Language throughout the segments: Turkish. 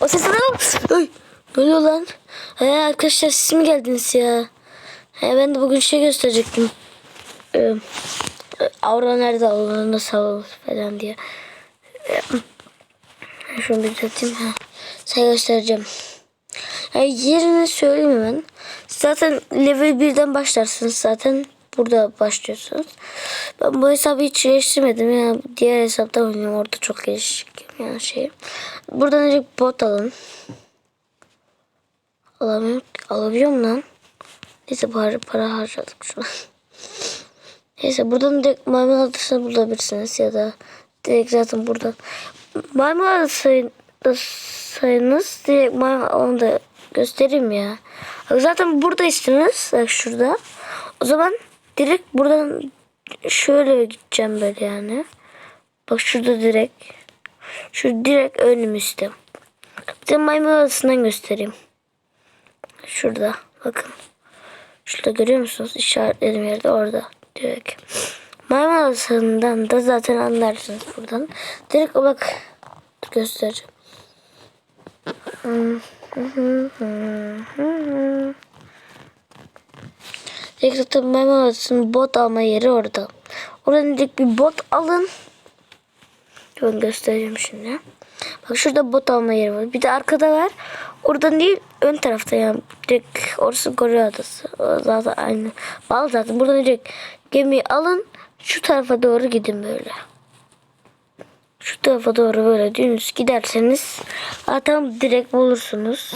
O ses ne? Ay, ne oluyor lan? He arkadaşlar siz mi geldiniz ya? He ben de bugün şey gösterecektim. Ee, Aura nerede olur, nasıl olur falan diye. Ee, şunu bir düzelteyim. Ha. Size göstereceğim. Yani yerini söyleyeyim hemen. Zaten level 1'den başlarsınız zaten. Burada başlıyorsunuz. Ben bu hesabı hiç geliştirmedim. Yani diğer hesapta oynuyorum. Orada çok gelişik yani şey. Buradan direkt bot alın. Alamıyorum. Alabiliyorum lan. Neyse para, para harcadık şu an. Neyse buradan direkt maymun adresini bulabilirsiniz ya da direkt zaten burada. Maymun adresi sayınız direkt maymun onu da göstereyim ya. Zaten buradayısınız. Bak şurada. O zaman direkt buradan şöyle gideceğim böyle yani. Bak şurada direkt. Şu direkt önümüzde. De maymun adasından göstereyim. Şurada. Bakın. Şurada görüyor musunuz? İşaretlediğim yerde orada. Direkt. Maymun adasından da zaten anlarsınız buradan. Direkt bak göstereceğim. Zaten maymun adasının bot alma yeri orada. Oradan direkt bir bot alın. Ben göstereceğim şimdi. Bak şurada bot alma yeri var. Bir de arkada var. Oradan değil ön tarafta yani. Direkt orası Kore adası. O zaten aynı. Bağlı zaten. Buradan direkt gemiyi alın. Şu tarafa doğru gidin böyle. Şu tarafa doğru böyle dümdüz giderseniz zaten direkt bulursunuz.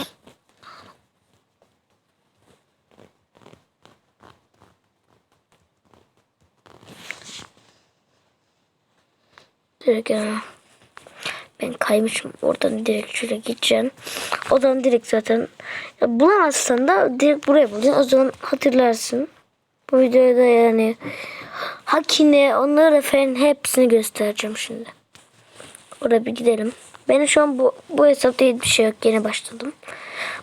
Direkt yani. Ben kaymışım. Oradan direkt şöyle gideceğim. Oradan direkt zaten ya bulamazsan da direkt buraya bulacaksın. O zaman hatırlarsın. Bu videoda yani hakine onları falan hepsini göstereceğim şimdi. Oraya bir gidelim. Benim şu an bu, bu hesapta hiçbir şey yok. Yeni başladım.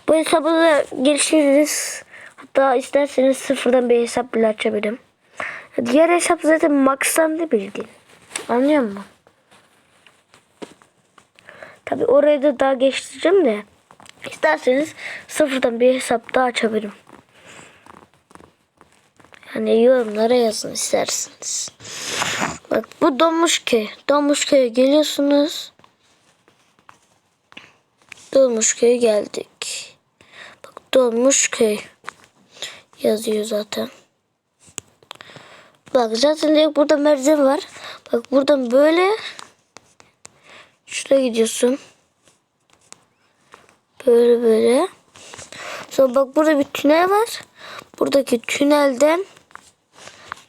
Bu hesabı da geliştiririz. Hatta isterseniz sıfırdan bir hesap bile açabilirim. Diğer hesap zaten max'tan da bildiğin. Anlıyor musun? Tabi orayı da daha geçtireceğim de. İsterseniz sıfırdan bir hesap daha açabilirim. Yani yorumlara yazın isterseniz. Bak bu Domuşköy. Domuşköy'e geliyorsunuz. Domuşköy'e geldik. Bak Domuşköy yazıyor zaten. Bak zaten direkt burada merdiven var. Bak buradan böyle şuraya gidiyorsun. Böyle böyle. Sonra bak burada bir tünel var. Buradaki tünelden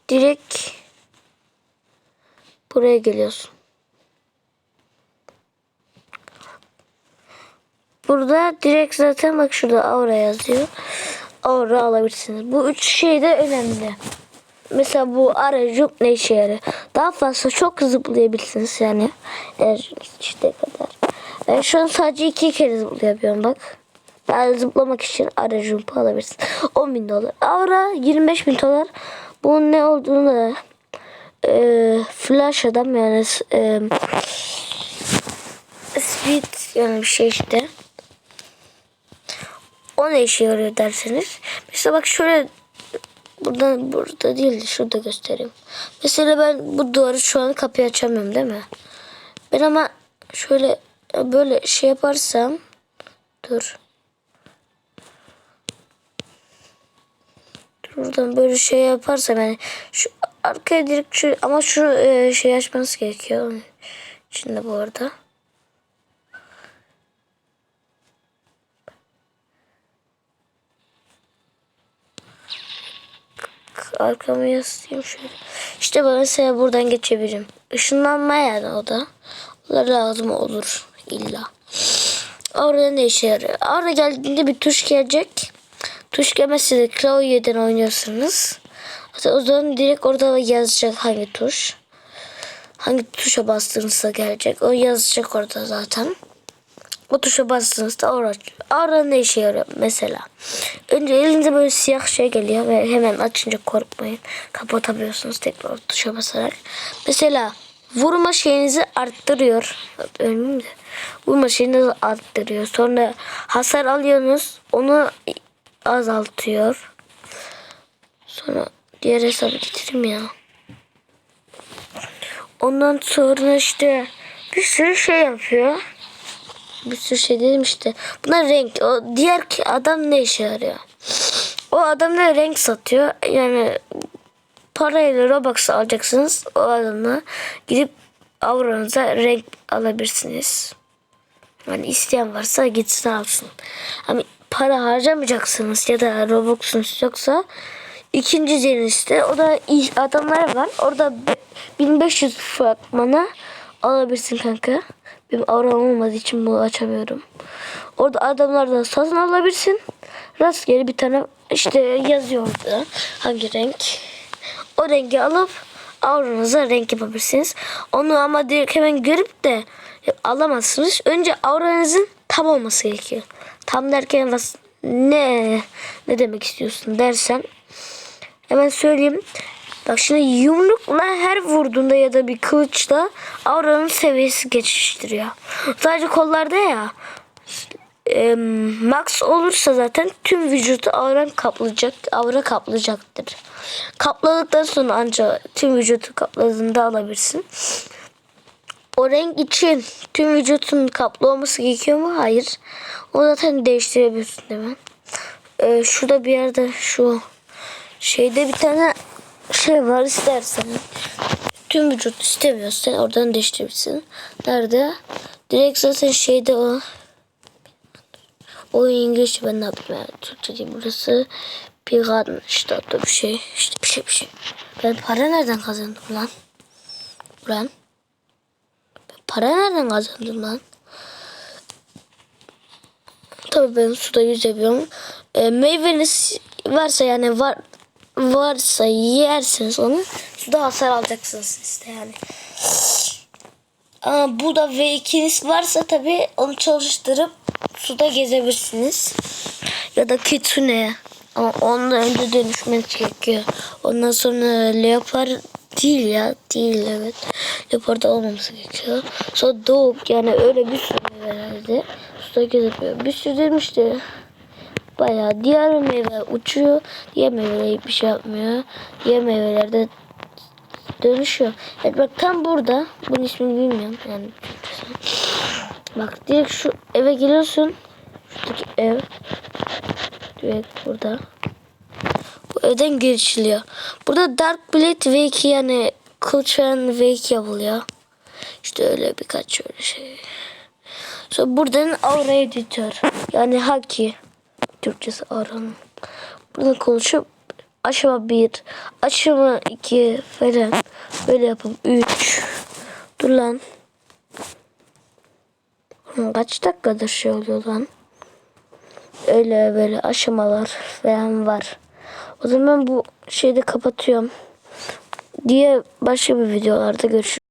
direkt buraya geliyorsun. Burada direkt zaten bak şurada aura yazıyor. Aura alabilirsiniz. Bu üç şey de önemli. Mesela bu aracı ne işe yarıyor? Daha fazla çok zıplayabilirsiniz yani. Eğer işte kadar. Ben şu an sadece iki kere zıplayabiliyorum bak. Yani zıplamak için aracı alabilirsin. 10 bin dolar. Aura 25 bin dolar. Bunun ne olduğunu e, flash adam yani e, speed yani bir şey işte. O ne işe yarıyor derseniz. Mesela bak şöyle buradan burada değil de şurada göstereyim. Mesela ben bu duvarı şu an kapıyı açamıyorum değil mi? Ben ama şöyle böyle şey yaparsam dur. Buradan böyle şey yaparsam yani şu arkaya direkt şu ama şu e, şey açmanız gerekiyor. Şimdi bu arada. Arkamı yaslayayım şöyle. İşte ben mesela buradan geçebilirim. Işınlanma yani o da. O da lazım olur illa. Orada ne işe yarıyor? Orada geldiğinde bir tuş gelecek. Tuş gelmezse de klavyeden oynuyorsunuz. O zaman direkt orada yazacak hangi tuş. Hangi tuşa bastığınızda gelecek. O yazacak orada zaten. O tuşa bastığınızda orada, orada ne işe yarıyor mesela. Önce elinde böyle siyah şey geliyor ve hemen açınca korkmayın. Kapatabiliyorsunuz tekrar o tuşa basarak. Mesela vurma şeyinizi arttırıyor. Ölmeyeyim de. Vurma şeyinizi arttırıyor. Sonra hasar alıyorsunuz. Onu azaltıyor. Sonra diğer hesabı getireyim ya. Ondan sonra işte bir sürü şey yapıyor. Bir sürü şey dedim işte. Bunlar renk. O diğer ki adam ne işe yarıyor? O adam da renk satıyor. Yani parayla Robux alacaksınız. O adamla gidip avranıza renk alabilirsiniz. Yani isteyen varsa gitsin alsın. Ama para harcamayacaksınız ya da Robux'unuz yoksa ikinci denizde o da adamlar var. Orada be- 1500 fragmana alabilirsin kanka. Benim avram olmadığı için bunu açamıyorum. Orada adamlardan satın alabilirsin. Rastgele bir tane işte yazıyor orada hangi renk. O rengi alıp auranıza renk yapabilirsiniz. Onu ama direkt hemen görüp de alamazsınız. Önce auranızın tam olması gerekiyor. Tam derken ne ne demek istiyorsun dersen hemen söyleyeyim. Bak şimdi yumrukla her vurduğunda ya da bir kılıçla auranın seviyesi geçiştiriyor. Sadece kollarda ya e, max olursa zaten tüm vücudu aura kaplayacak, aura kaplayacaktır. Kapladıktan sonra ancak tüm vücudu kapladığında alabilirsin. O renk için tüm vücutun kaplı olması gerekiyor mu? Hayır. O zaten değiştirebiliyorsun hemen. Ee, şurada bir yerde şu şeyde bir tane şey var istersen. Tüm vücut istemiyorsan oradan değiştirebilirsin. Nerede? Direkt zaten şeyde o. O İngilizce ben ne yapayım yani Türkçe değil burası. Piran işte adı bir şey. İşte bir şey bir şey. Ben para nereden kazandım lan? Lan. Ben para nereden kazandım lan? Tabii ben suda yüzebiliyorum. E, meyveniz varsa yani var varsa yersiniz onu suda hasar alacaksınız işte yani. Ama bu da V2'niz varsa tabii onu çalıştırıp suda gezebilirsiniz. Ya da kitsune. Ama ondan önce dönüşmeniz gerekiyor. Ondan sonra leopar değil ya. Değil evet. Leopar da olmaması gerekiyor. Sonra doğuk yani öyle bir sürü meyvelerde suda gezebiliyor. Bir sürü demişti. Bayağı diğer meyveler uçuyor. Diğer meyveler hiçbir şey yapmıyor. Diğer meyvelerde dönüşüyor. Evet bak tam burada. Bunun ismini bilmiyorum. Yani Bak direkt şu eve geliyorsun. Şuradaki ev. Direkt burada. Bu evden geçiliyor. Burada Dark Blade V2 yani kılıç falan V2 yapılıyor. İşte öyle birkaç öyle şey. Sonra buradan Aura Editör. Yani Haki. Türkçesi Aura'nın. Buradan konuşup aşama 1, aşama 2 falan böyle yapıp 3. Dur lan. Kaç dakikadır şey oluyor lan? Öyle böyle aşamalar falan var. O zaman bu şeyi de kapatıyorum. Diye başka bir videolarda görüşürüz.